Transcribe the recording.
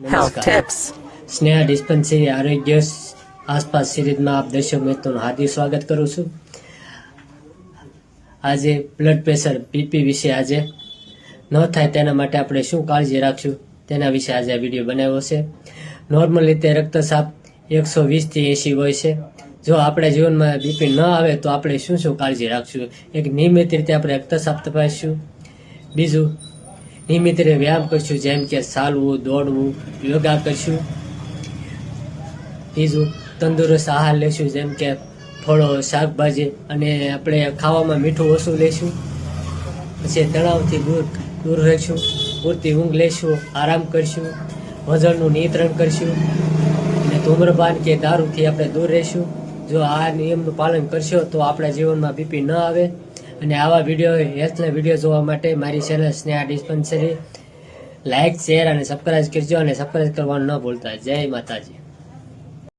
નમસ્કાર. tips. Sneha dispensary આરોગ્ય આસપાસ સિરીઝમાં આપ દર્શક મિત્રોનું હાર્દિક સ્વાગત કરું છું. આજે બ્લડ પ્રેશર બીપી વિશે આજે ન થાય તેના માટે આપણે શું કાળજી રાખશું તેના વિશે આજે આ વીડિયો બનાવ્યો છે. નોર્મલ રીતે રક્તચાપ એકસો વીસથી એંશી હોય છે. જો આપણે જીવનમાં બીપી ન આવે તો આપણે શું શું કાળજી રાખશું? એક નિયમિત રીતે આપણે રક્તચાપ તપાસશું. બીજું નિયમિત વ્યાયામ કરશું, જેમ કે ચાલવું, દોડવું, યોગા કરશું. બીજું તંદુરસ્ત આહાર લેશું, જેમ કે ફળો, શાકભાજી અને આપણે ખાવામાં મીઠું ઓછું લેશું. પછી તણાવથી દૂર દૂર રહીશું, પૂરતી ઊંઘ લેશું, આરામ કરશું, વજનનું નિયંત્રણ કરશું. અને ધૂમ્રપાન કે દારૂથી આપણે દૂર રહીશું. જો આ નિયમનું પાલન કરશો તો આપણા જીવનમાં બીપી ન આવે. અને આવા વીડિયો હેલ્થના વીડિયો જોવા માટે મારી channel Sneha dispensary like share અને સબસ્ક્રાઇબ કરજો અને સબસ્ક્રાઇબ કરવાનું ન ભૂલતા. જય માતાજી.